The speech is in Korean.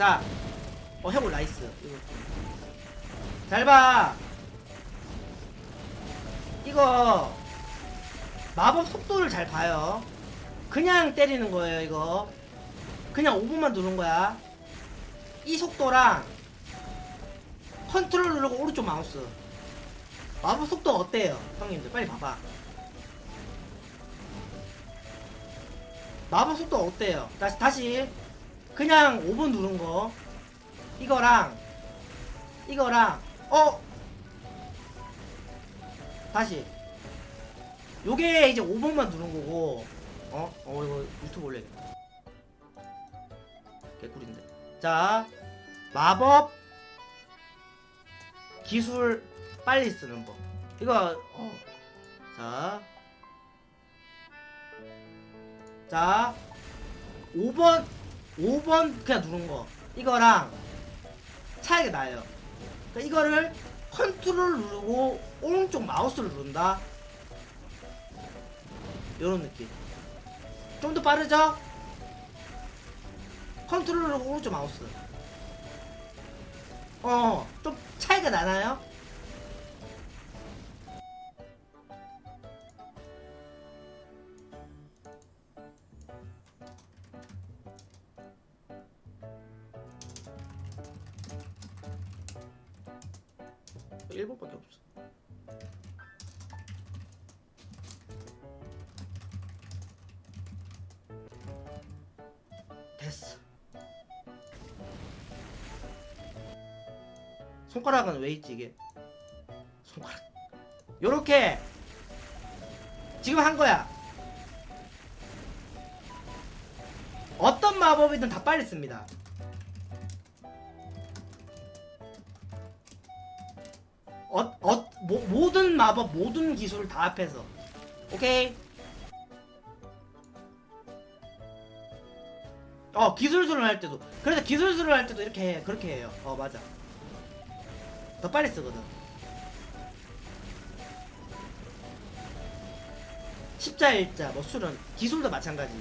자, 어 해골 나이스. 잘 봐. 이거 마법 속도를 잘 봐요. 그냥 때리는 거예요, 이거. 그냥 5분만 누른 거야. 이 속도랑 컨트롤 누르고 오른쪽 마우스. 마법 속도 어때요? 형님들 빨리 봐봐. 마법 속도 어때요? 다시 다시 그냥 5분 누른 거. 이거랑 이거랑 어? 다시. 요게 이제 5분만 누른 거고. 어? 어 이거 유튜브 올려야겠다 개꿀인데. 자 마법. 기술 빨리 쓰는 법. 이거 어. 자. 자, 5번, 5번 그냥 누른 거. 이거랑 차이가 나요. 그러니까 이거를 컨트롤 누르고 오른쪽 마우스를 누른다. 요런 느낌. 좀 더 빠르죠? 컨트롤 누르고 오른쪽 마우스. 어, 좀 차이가 나나요? 일본밖에 없어. 됐어. 손가락은 왜 있지 이게? 손가락. 요렇게 지금 한 거야. 어떤 마법이든 다 빨리 씁니다. 어, 어, 모, 모든 마법, 모든 기술 다 합해서. 오케이? 어, 기술술을 할 때도. 그래서 기술술을 할 때도 이렇게 해. 그렇게 해요. 어, 맞아. 더 빨리 쓰거든. 십자, 일자, 뭐 술은 기술도 마찬가지.